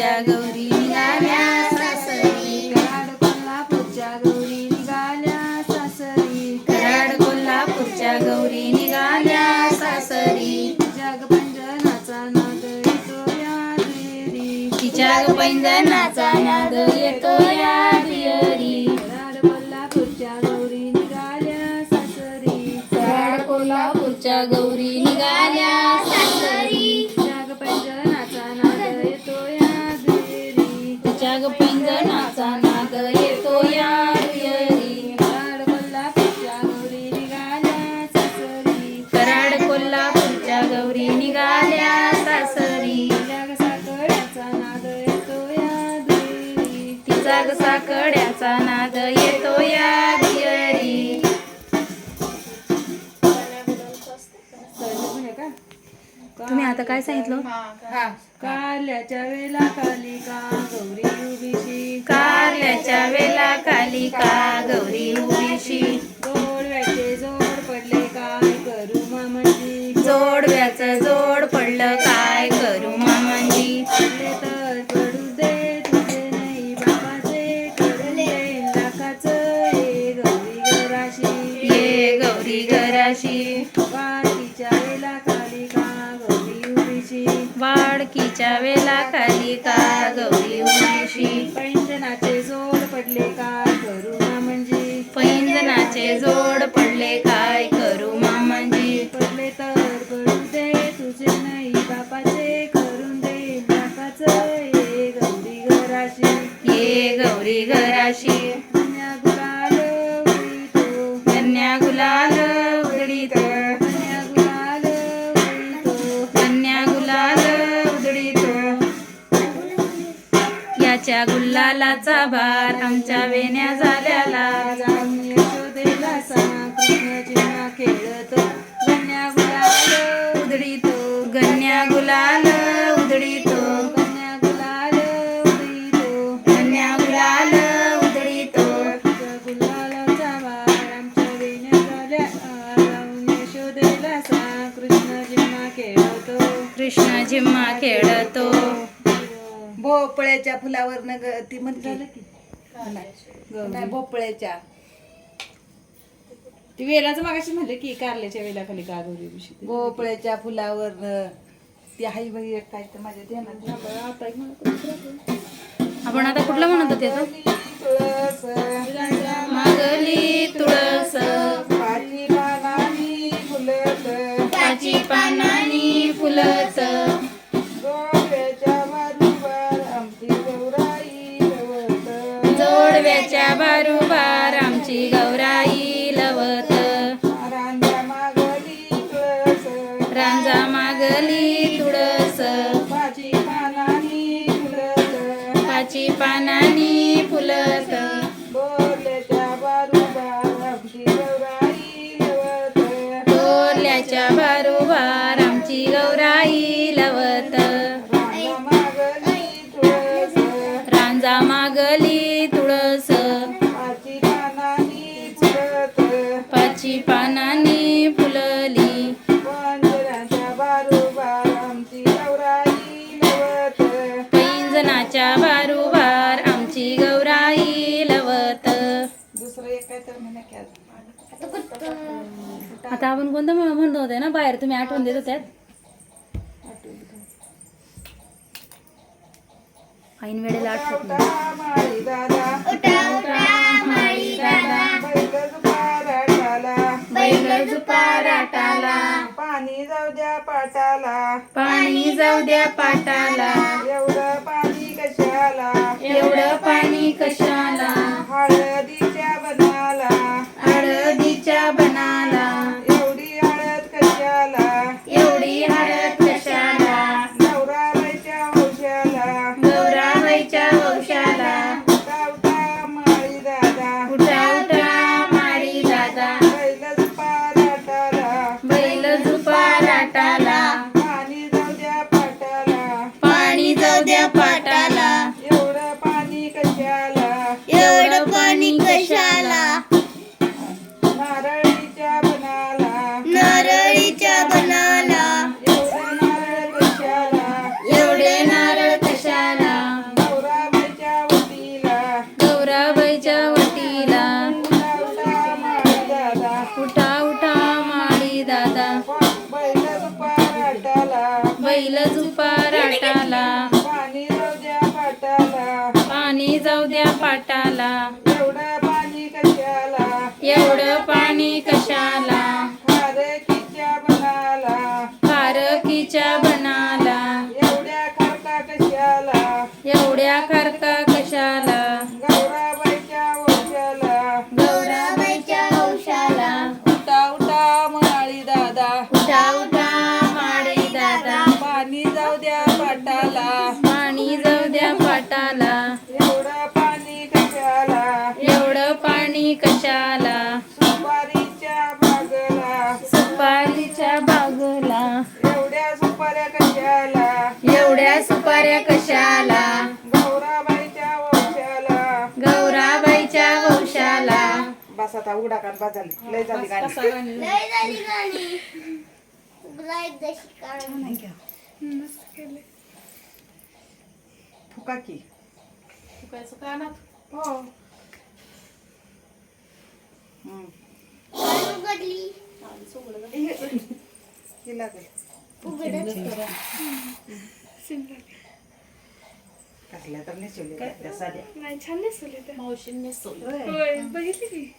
कोल्हापूरच्या गौरी निघाल्या सासरी कराड कोल्हापूरच्या गौरी निघाल्या सासरी कराड कोल्हापूरच्या गौरी निघाल्या सासरी जगपंजनाचा नाद येतो या देरी तिच्या नाद येतो या तिच्या पैंजनाचा नाद येतो या दियरी कराड कोल्हापूरच्या गौरी निघाल्या सासरी. कराड कोल्हापूरच्या गौरी निघाल्या सासरी. जग साकड्याचा नाद येतो या देरी तिचा कसा कड्याचा नाद येतो तुम्ही आता काय सांगितलं? काल्याच्या वेळा कालिका गौरी उभीशी कारल्याच्या वेला कालिका गौरी उभीशी जोडव्याचे जोड पडले काय करू मामाजी? जोडव्याचं जोड पडलं काय करू मामांजी? घराशी वाटीच्या वेळा कालिका गौरी उभीशी वाडकीच्या वेला कालिका गौरी उभीशी पैंजनाचे जोड पडले काय करू मामाजी पैंजनाचे जोड पडले काय गुल्लालाचा भार आमच्या वेण्या भोपळ्याच्या फुलावर ग ती म्हणते. झालं की? नाही भोपळ्याच्या. ती वेलाचं मागाशी म्हणले की कारल्याच्या वेला खाली का गौरी विषयी भोपळ्याच्या फुलावर ती आई बाई एक काय तर माझ्या ध्यानात? आपण आता कुठलं म्हणत होते तो तुळस मागली तुळस. पाची पानांनी फुलत. पाची पानानी फुलत. जोडव्याच्या बारुबार आमची गौराई लवत. रांजा मागली तुळस. रांजा मागली तुळस. पाची पानांनी फुलत पाची पानानी आता आपण कोणतं म्हण- म्हणत होते ना बाहेर तुम्ही आठवण देत होत्यात? ऐन वेळेला आठवत नाही. पाणी जाऊ द्या पाटाला. पाणी जाऊ द्या पाटाला. एवढं पाणी कशाला? एवढं पाणी कशाला? हळदीच्या उठा उठा माळी दादा. बैलच पाराटाला बैल जुपाराटाला पाणी जाऊ द्या पाटाला. पाणी जाऊ द्या पाटाला एवढं पाणी कशाला? एवढं पाणी कशाला? झुपाराटाला पाणी जाऊ द्या पाटाला. पाणी जाऊ द्या पाटाला. एवढं पाणी कशाला? एवढं पाणी कशाला? खारकीच्या बनाला. खारकीच्या बनाला. एवढ्या खरका कशाला? एवढ्या खारका पाणी जाऊ द्या पाटाला. पाणी जाऊ द्या पाटाला. एवढं पाणी कशाला? एवढं पाणी कशाला? सुपारीच्या बागला. सुपारीच्या बागला. एवढ्या सुपाऱ्या कशाला? एवढ्या सुपाऱ्या कशाला? गौराबाईच्या वंशाला. गौराबाईच्या वंशाला. बस आता उघडा कान बस झाली. लय झाली गाणी. लय झाली गाणी. तुला एकदाची गाणी फुका की हो. हम्म. उघडली ही. लागेल कसल्या तर नेसवल्या त्या साड्या. नाही छान नेसवले त्या. होय. होय बघितली की?